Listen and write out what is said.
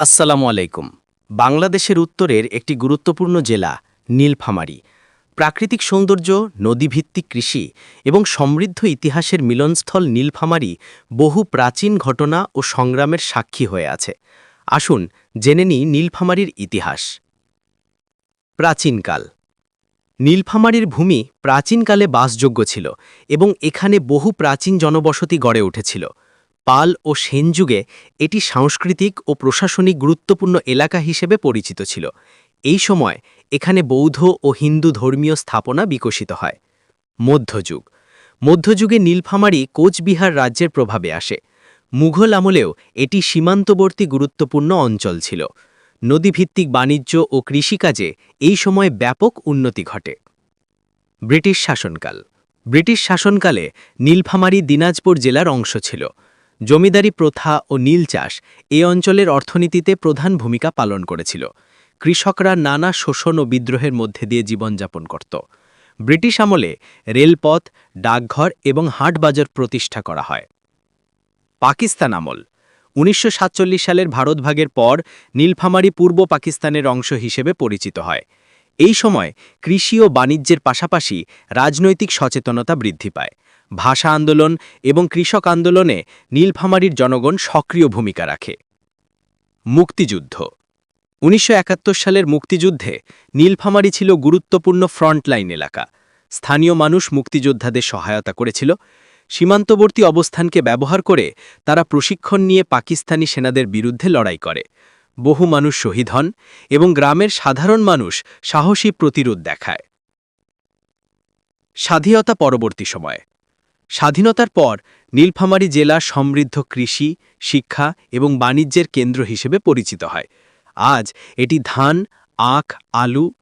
আসসালামু আলাইকুম। বাংলাদেশের উত্তরের একটি গুরুত্বপূর্ণ জেলা নীলফামারী। প্রাকৃতিক সৌন্দর্য, নদীভিত্তিক কৃষি এবং সমৃদ্ধ ইতিহাসের মিলনস্থল নীলফামারী বহু প্রাচীন ঘটনা ও সংগ্রামের সাক্ষী হয়ে আছে। আসুন জেনে নিই নীলফামারীর ইতিহাস। প্রাচীনকাল। নীলফামারীর ভূমি প্রাচীনকালে বাসযোগ্য ছিল এবং এখানে বহু প্রাচীন জনবসতি গড়ে উঠেছিল। পাল ও সেন যুগে এটি সাংস্কৃতিক ও প্রশাসনিক গুরুত্বপূর্ণ এলাকা হিসেবে পরিচিত ছিল। এই সময় এখানে বৌদ্ধ ও হিন্দু ধর্মীয় স্থাপনা বিকশিত হয়। মধ্যযুগ। মধ্যযুগে নীলফামারী কোচবিহার রাজ্যের প্রভাবে আসে। মুঘল আমলেও এটি সীমান্তবর্তী গুরুত্বপূর্ণ অঞ্চল ছিল। নদীভিত্তিক বাণিজ্য ও কৃষিকাজে এই সময় ব্যাপক উন্নতি ঘটে। ব্রিটিশ শাসনকাল। ব্রিটিশ শাসনকালে নীলফামারী দিনাজপুর জেলার অংশ ছিল। জমিদারি প্রথা ও নীল চাষ এ অঞ্চলের অর্থনীতিতে প্রধান ভূমিকা পালন করেছিল। কৃষকরা নানা শোষণ ও বিদ্রোহের মধ্যে দিয়ে জীবনযাপন করত। ব্রিটিশ আমলে রেলপথ, ডাকঘর এবং হাটবাজার প্রতিষ্ঠা করা হয়। পাকিস্তান আমল। উনিশশো সাতচল্লিশ সালের ভারতভাগের পর নীলফামারী পূর্ব পাকিস্তানের অংশ হিসেবে পরিচিত হয়। এই সময় কৃষি ও বাণিজ্যের পাশাপাশি রাজনৈতিক সচেতনতা বৃদ্ধি পায়। ভাষা আন্দোলন এবং কৃষক আন্দোলনে নীলফামারীর জনগণ সক্রিয় ভূমিকা রাখে। মুক্তিযুদ্ধ। উনিশশো একাত্তর সালের মুক্তিযুদ্ধে নীলফামারী ছিল গুরুত্বপূর্ণ ফ্রন্টলাইন এলাকা। স্থানীয় মানুষ মুক্তিযোদ্ধাদের সহায়তা করেছিল। সীমান্তবর্তী অবস্থানকে ব্যবহার করে তারা প্রশিক্ষণ নিয়ে পাকিস্তানি সেনাদের বিরুদ্ধে লড়াই করে। বহু মানুষ শহীদ হন এবং গ্রামের সাধারণ মানুষ সাহসী প্রতিরোধ দেখায়। স্বাধীনতা পরবর্তী সময়ে। স্বাধীনতার পর নীলফামারী জেলা সমৃদ্ধ কৃষি, শিক্ষা এবং বাণিজ্যের কেন্দ্র হিসেবে পরিচিত হয়। আজ এটি ধান, আখ, আলু